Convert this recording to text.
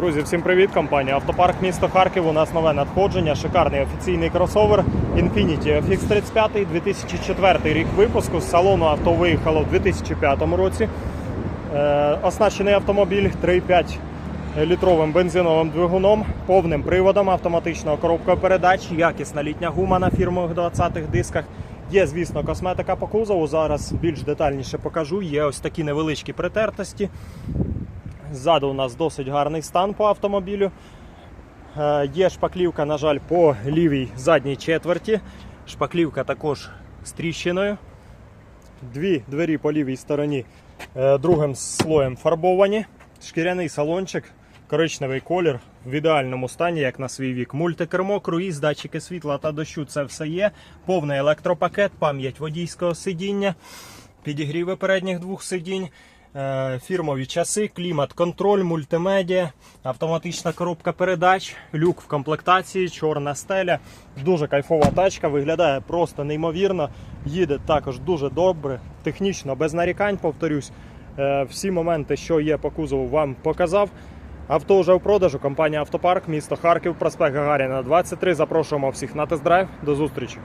Друзі, всім привіт! Компанія Автопарк місто Харків. У нас нове надходження. Шикарний офіційний кросовер Infiniti FX35 2004 рік випуску. З салону авто виїхало в 2005 році. Е, оснащений автомобіль 3,5 літровим бензиновим двигуном, повним приводом автоматичного коробкою передач, якісна літня гума на фірмових 20-х дисках. Є, звісно, косметика по кузову. Зараз більш детальніше покажу. Є ось такі невеличкі притертості. Ззаду у нас досить гарний стан по автомобілю. Е, Є шпаклівка, на жаль, по лівій задній четверті. Шпаклівка також з тріщиною. Дві двері по лівій стороні е, другим слоєм фарбовані. Шкіряний салончик, коричневий колір в ідеальному стані, як на свій вік. Мультикермо, круїз, датчики світла та дощу це все є. Повний електропакет, пам'ять водійського сидіння, підігріви передніх двох сидінь. Е, Фірмові часи, клімат-контроль, мультимедіа, автоматична коробка передач, люк в комплектації, чорна стеля. Дуже кайфова тачка, виглядає просто неймовірно. Їде також дуже добре, технічно без нарікань, повторюсь. Е, Всі моменти, що є по кузову, вам показав. Авто вже в продажу. Компанія Автопарк, місто Харків, проспект Гагаріна 23. Запрошуємо всіх на тест-драйв. До зустрічі.